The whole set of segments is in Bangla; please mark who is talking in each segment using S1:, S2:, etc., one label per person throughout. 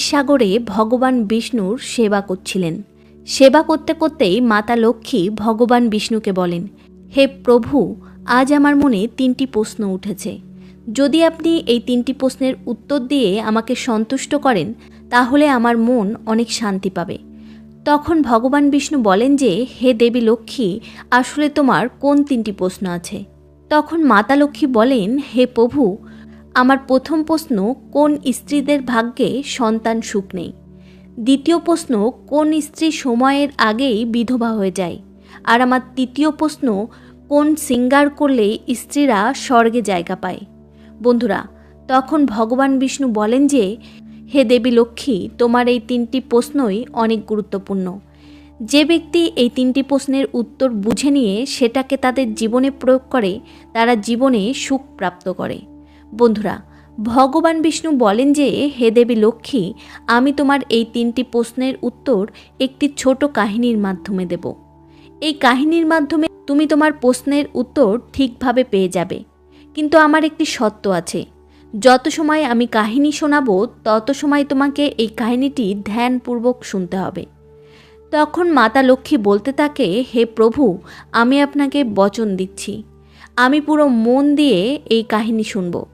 S1: ক্ষীরসাগরে ভগবান বিষ্ণুর সেবা করছিলেন। সেবা করতে করতেই মাতা লক্ষ্মী ভগবান বিষ্ণুকে বলেন, হে প্রভু, আজ আমার মনে তিনটি প্রশ্ন উঠেছে। যদি আপনি এই তিনটি প্রশ্নের উত্তর দিয়ে আমাকে সন্তুষ্ট করেন, তাহলে আমার মন অনেক শান্তি পাবে। তখন ভগবান বিষ্ণু বলেন যে, হে দেবী লক্ষ্মী, আসলে তোমার কোন তিনটি প্রশ্ন আছে? তখন মাতা লক্ষ্মী বলেন, হে প্রভু আমার প্রথম প্রশ্ন, কোন স্ত্রীদের ভাগ্যে সন্তান সুখ নেই? দ্বিতীয় প্রশ্ন, কোন স্ত্রী সময়ের আগেই বিধবা হয়ে যায়? আর আমার তৃতীয় প্রশ্ন, কোন সিঙ্গার করলে স্ত্রীরা স্বর্গে জায়গা পায়? বন্ধুরা, তখন ভগবান বিষ্ণু বলেন যে, হে দেবী লক্ষ্মী, তোমার এই তিনটি প্রশ্নই অনেক গুরুত্বপূর্ণ। যে ব্যক্তি এই তিনটি প্রশ্নের উত্তর বুঝে নিয়ে সেটাকে তাদের জীবনে প্রয়োগ করে, তারা জীবনে সুখ প্রাপ্ত করে। বন্ধুরা, ভগবান বিষ্ণু বলেন যে, হে দেবী লক্ষ্মী, আমি তোমার এই তিনটি প্রশ্নের উত্তর একটি ছোট কাহিনীর মাধ্যমে দেব। এই কাহিনীর মাধ্যমে তুমি তোমার প্রশ্নের উত্তর ঠিকভাবে পেয়ে যাবে। কিন্তু আমার একটি সত্য আছে। যত সময় আমি কাহিনী শোনাবো, তত সময় তোমাকে এই কাহিনীটি ধ্যানপূর্বক শুনতে হবে। তখন মাতা লক্ষ্মী বলতে থাকে, হে প্রভু, আমি আপনাকে বচন দিচ্ছি। আমি পুরো মন দিয়ে এই কাহিনী শুনব।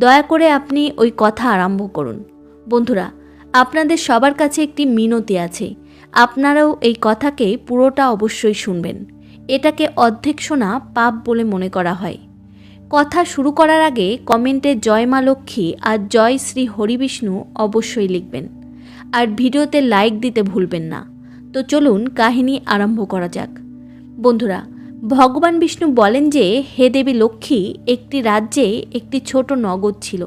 S1: দয়া করে আপনি ওই কথা আরম্ভ করুন। বন্ধুরা, আপনাদের সবার কাছে একটি মিনতি আছে। আপনারাও এই কথাকে পুরোটা অবশ্যই শুনবেন। এটাকে অর্ধেক শোনা পাপ বলে মনে করা হয়। কথা শুরু করার আগে কমেন্টে জয় মা লক্ষ্মী আর জয় শ্রী হরিবিষ্ণু অবশ্যই লিখবেন। আর ভিডিওতে লাইক দিতে ভুলবেন না। তো চলুন কাহিনী আরম্ভ করা যাক। বন্ধুরা ভগবান বিষ্ণু বলেন যে, হে দেবী লক্ষ্মী, একটি রাজ্যে একটি ছোট নগর ছিল।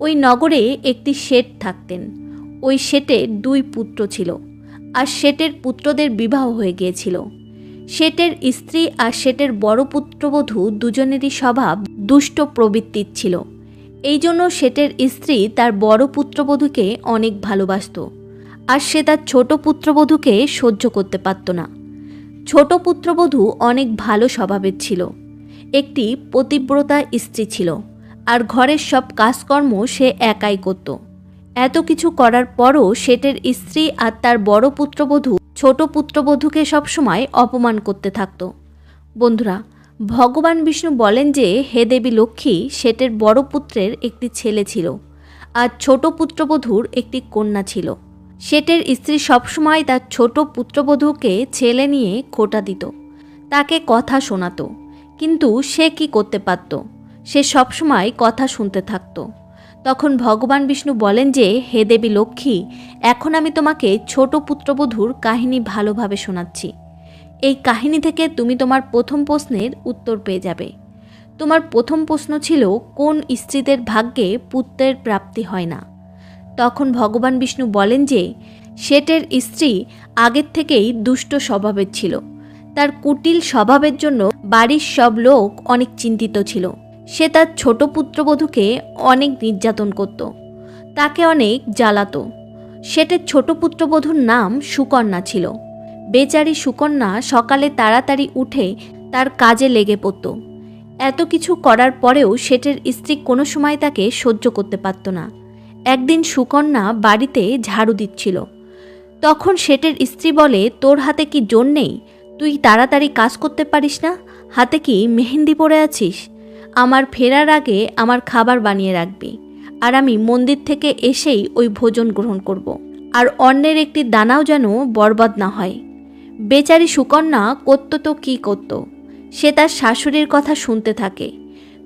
S1: ওই নগরে একটি শেঠ থাকতেন। ওই শেটে দুই পুত্র ছিল আর শেটের পুত্রদের বিবাহ হয়ে গিয়েছিল। শেটের স্ত্রী আর শেটের বড় পুত্রবধূ দুজনেরই স্বভাব দুষ্ট প্রবৃত্তির ছিল। এই জন্য শেটের স্ত্রী তার বড় পুত্রবধূকে অনেক ভালোবাসত আর সে তার ছোট পুত্রবধূকে সহ্য করতে পারত না। ছোট পুত্রবধূ অনেক ভালো স্বভাবের ছিল। একটি পতিব্রতা স্ত্রী ছিল, আর ঘরের সব কাজকর্ম সে একাই করত। এত কিছু করার পরও শেটের স্ত্রী আর তার বড় পুত্রবধূ ছোট পুত্রবধূকে সবসময় অপমান করতে থাকত। বন্ধুরা, ভগবান বিষ্ণু বলেন যে, হে দেবী লক্ষ্মী শেটের বড় পুত্রের একটি ছেলে ছিল, আর ছোট পুত্রবধূর একটি কন্যা ছিল। শেটের স্ত্রী সবসময় তার ছোট পুত্রবধূকে ছেলে নিয়ে খোটা দিত, তাকে কথা শোনাতো। কিন্তু সে কি করতে পারত? সে সবসময় কথা শুনতে থাকতো। তখন ভগবান বিষ্ণু বলেন যে, হে দেবী লক্ষ্মী, এখন আমি তোমাকে ছোট পুত্রবধূর কাহিনী ভালোভাবে শোনাচ্ছি। এই কাহিনী থেকে তুমি তোমার প্রথম প্রশ্নের উত্তর পেয়ে যাবে। তোমার প্রথম প্রশ্ন ছিল, কোন স্ত্রীদের ভাগ্যে পুত্রের প্রাপ্তি হয় না? তখন ভগবান বিষ্ণু বলেন যে শেটের স্ত্রী আগের থেকেই দুষ্ট স্বভাবের ছিল। তার কুটিল স্বভাবের জন্য বাড়ির সব লোক অনেক চিন্তিত ছিল। সে তার ছোট পুত্রবধূকে অনেক নির্যাতন করত। তাকে অনেক জ্বালাতো। সেটের ছোট পুত্রবধূর নাম সুকন্যা ছিল। বেচারি সুকন্যা সকালে তাড়াতাড়ি উঠে তার কাজে লেগে পড়ত। এত কিছু করার পরেও শেটের স্ত্রী কোনো সময় তাকে সহ্য করতে পারত না। একদিন সুকন্যা বাড়িতে ঝাড়ু দিচ্ছিল। তখন শেটের স্ত্রী বলে, তোর হাতে কি জোর নেই? তুই তাড়াতাড়ি কাজ করতে পারিস না? হাতে কি মেহেন্দি পরে আছিস? আমার ফেরার আগে আমার খাবার বানিয়ে রাখবি। আর আমি মন্দির থেকে এসেই ওই ভোজন গ্রহণ করব। আর অন্যের একটি দানাও যেন বরবাদ না হয়। বেচারি সুকন্যা করতো তো কী করতো? সে তার শাশুড়ির কথা শুনতে থাকে।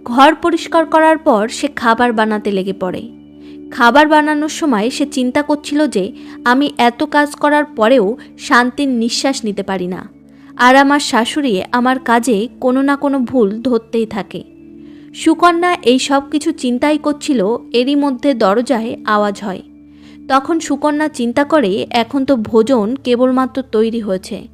S1: ঘর পরিষ্কার করার পর সে খাবার বানাতে লেগে পড়ে। খাবার বানানোর সময় সে চিন্তা করছিল যে আমি এত কাজ করার পরেও শান্তির নিঃশ্বাস নিতে পারি না। আর আমার শাশুড়ি আমার কাজে কোনো না কোনো ভুল ধরতেই থাকে। সুকন্যা এই সব কিছু চিন্তাই করছিল, এরই মধ্যে দরজায় আওয়াজ হয়। তখন সুকন্যা চিন্তা করে, এখন তো ভোজন কেবলমাত্র তৈরি হয়েছে।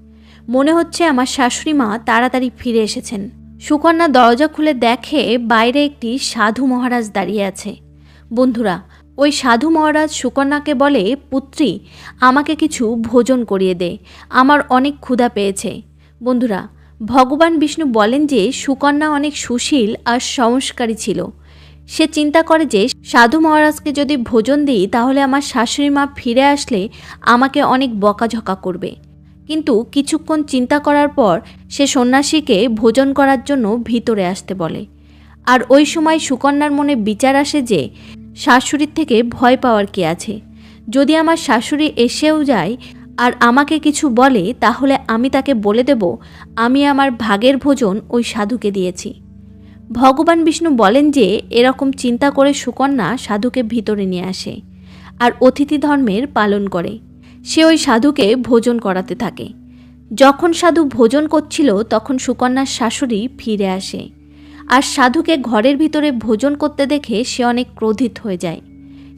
S1: মনে হচ্ছে আমার শাশুড়ি মা তাড়াতাড়ি ফিরে এসেছেন। সুকন্যা দরজা খুলে দেখে বাইরে একটি সাধু মহারাজ দাঁড়িয়ে আছে। বন্ধুরা ওই সাধু মহারাজ সুকন্যাকে বলে, পুত্রী, আমাকে কিছু ভোজন করিয়ে দে। আমার অনেক ক্ষুধা পেয়েছে। বন্ধুরা, ভগবান বিষ্ণু বলেন যে সুকন্যা অনেক সুশীল আর সংস্কারী ছিল। সে চিন্তা করে যে, সাধু মহারাজকে যদি ভোজন দিই, তাহলে আমার শাশুড়ি মা ফিরে আসলে আমাকে অনেক বকাঝকা করবে। কিন্তু কিছুক্ষণ চিন্তা করার পর সে সন্ন্যাসীকে ভোজন করার জন্য ভিতরে আসতে বলে। আর ওই সময় সুকন্যার মনে বিচার আসে যে শাশুড়ির থেকে ভয় পাওয়ার কি আছে? যদি আমার শাশুড়ি এসেও যায় আর আমাকে কিছু বলে, তাহলে আমি তাকে বলে দেব, আমি আমার ভাগের ভোজন ওই সাধুকে দিয়েছি। ভগবান বিষ্ণু বলেন যে, এরকম চিন্তা করে সুকন্যা সাধুকে ভিতরে নিয়ে আসে আর অতিথি ধর্মের পালন করে। সে ওই সাধুকে ভোজন করাতে থাকে। যখন সাধু ভোজন করছিল, তখন সুকন্যার শাশুড়ি ফিরে আসে। আর সাধুকে ঘরের ভিতরে ভোজন করতে দেখে সে অনেক ক্রোধিত হয়ে যায়।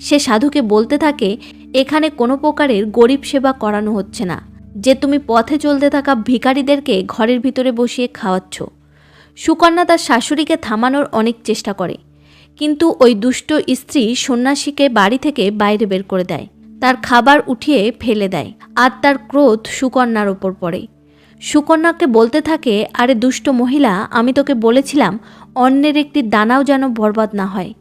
S1: সে সাধুকে বলতে থাকে, এখানে কোনো প্রকারের গরিব সেবা করানো হচ্ছে না। যে তুমি পথে চলতে থাকা ভিখারিদেরকে ঘরের ভিতরে বসিয়ে খাওয়াচ্ছ। সুকন্যা তার শাশুড়িকে থামানোর অনেক চেষ্টা করে। কিন্তু ওই দুষ্ট স্ত্রী সন্ন্যাসীকে বাড়ি থেকে বাইরে বের করে দেয়। তার খাবার উঠিয়ে ফেলে দেয়। আর তার ক্রোধ সুকন্যার ওপর পড়ে। সুকন্যাকে বলতে থাকে, আরে দুষ্ট মহিলা, আমি তোকে বলেছিলাম, অন্যের একটি দানাও যেন বরবাদ না হয়।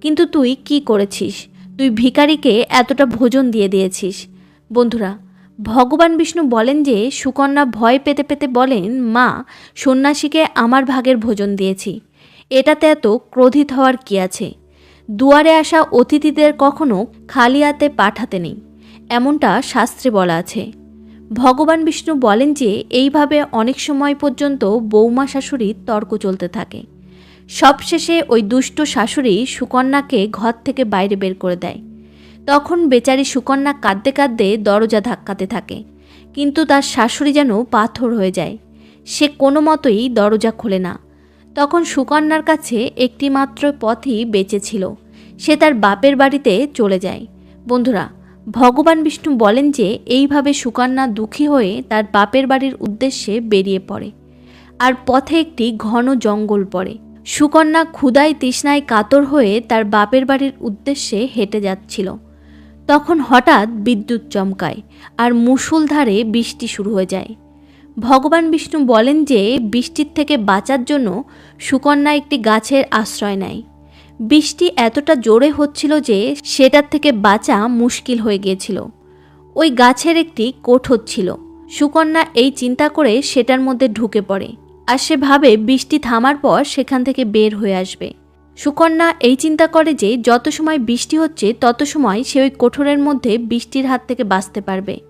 S1: কিন্তু তুই কি করেছিস? তুই ভিখারিকে এতটা ভোজন দিয়ে দিয়েছিস। বন্ধুরা, ভগবান বিষ্ণু বলেন যে, সুকন্যা ভয় পেতে পেতে বলেন, মা, সন্ন্যাসীকে আমার ভাগের ভোজন দিয়েছি। এটাতে এত ক্রোধিত হওয়ার কি আছে? দুয়ারে আসা অতিথিদের কখনো খালি হাতে পাঠাতে নেই। এমনটা শাস্ত্রে বলা আছে। ভগবান বিষ্ণু বলেন যে, এইভাবে অনেক সময় পর্যন্ত বৌমা শাশুড়ির তর্ক চলতে থাকে। সবশেষে ওই দুষ্ট শাশুড়ি সুকন্যাকে ঘর থেকে বাইরে বের করে দেয়। তখন বেচারি সুকন্যা কাঁদতে কাঁদতে দরজা ধাক্কাতে থাকে। কিন্তু তার শাশুড়ি যেন পাথর হয়ে যায়। সে কোনো মতোই দরজা খোলে না। তখন সুকন্যার কাছে একটি মাত্র পথই বেঁচে ছিল। সে তার বাপের বাড়িতে চলে যায়। বন্ধুরা ভগবান বিষ্ণু বলেন যে, এইভাবে সুকন্যা দুঃখী হয়ে তার বাপের বাড়ির উদ্দেশ্যে বেরিয়ে পড়ে। আর পথে একটি ঘন জঙ্গল পড়ে। সুকন্যা ক্ষুদায় তৃষ্ণায় কাতর হয়ে তার বাপের বাড়ির উদ্দেশ্যে হেঁটে যাচ্ছিল। তখন হঠাৎ বিদ্যুৎ চমকায় আর মুষলধারে বৃষ্টি শুরু হয়ে যায়। ভগবান বিষ্ণু বলেন যে, বৃষ্টির থেকে বাঁচার জন্য সুকন্যা একটি গাছের আশ্রয় নেয়। বৃষ্টি এতটা জোরে হচ্ছিল যে সেটার থেকে বাঁচা মুশকিল হয়ে গিয়েছিল। ওই গাছের একটি কোঠর ছিল সুকন্যা এই চিন্তা করে সেটার মধ্যে ঢুকে পড়ে আর সে ভাবে বৃষ্টি থামার পর সেখান থেকে বের হয়ে আসবে। সুকন্যা এই চিন্তা করে যে যত সময় বৃষ্টি হচ্ছে, তত সময় সে ওই কোঠরের মধ্যে বৃষ্টির হাত থেকে বাঁচতে পারবে।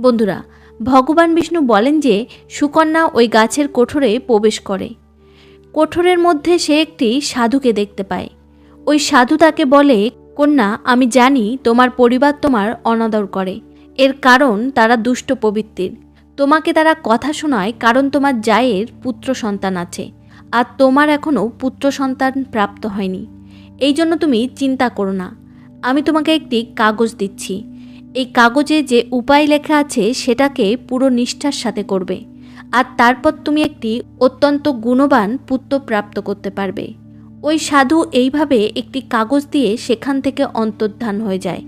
S1: বন্ধুরা, ভগবান বিষ্ণু বলেন যে সুকন্যা ওই গাছের কোঠরে প্রবেশ করে। কোঠরের মধ্যে সে একটি সাধুকে দেখতে পায়। ওই সাধু তাকে বলে, কন্যা, আমি জানি তোমার পরিবার তোমার অনাদর করে। এর কারণ তারা দুষ্ট প্রবৃত্তির। তোমাকে তারা কথা শোনায় কারণ তোমার জায়ের পুত্র সন্তান আছে, আর তোমার এখনও পুত্র সন্তান প্রাপ্ত হয়নি। এই জন্য তুমি চিন্তা করো না। আমি তোমাকে একটি কাগজ দিচ্ছি। এই কাগজে যে উপায় লেখা আছে সেটাকে পুরো নিষ্ঠার সাথে করবে, আর তারপর তুমি একটি অত্যন্ত গুণবান পুত্র প্রাপ্ত করতে পারবে। ওই সাধু এইভাবে একটি কাগজ দিয়ে সেখান থেকে অন্তর্ধান হয়ে যায়।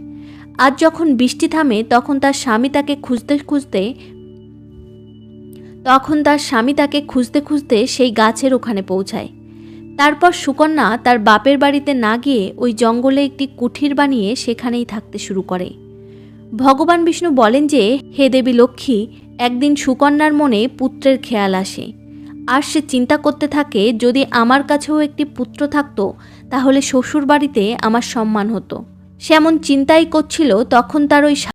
S1: আর যখন বৃষ্টি থামে, তখন তার স্বামী তাকে খুঁজতে খুঁজতে তখন তার স্বামী তাকে খুঁজতে খুঁজতে সেই গাছের ওখানে পৌঁছায়। তারপর সুকন্যা তার বাপের বাড়িতে না গিয়ে ওই জঙ্গলে একটি কুঠির বানিয়ে সেখানেই থাকতে শুরু করে। ভগবান বিষ্ণু বলেন যে, হে দেবী লক্ষ্মী, একদিন সুকন্যার মনে পুত্রের খেয়াল আসে। আর সে চিন্তা করতে থাকে, যদি আমার কাছেও একটি পুত্র থাকতো, তাহলে শ্বশুর বাড়িতে আমার সম্মান হতো। সে এমন চিন্তাই করছিল, তখন তার ওই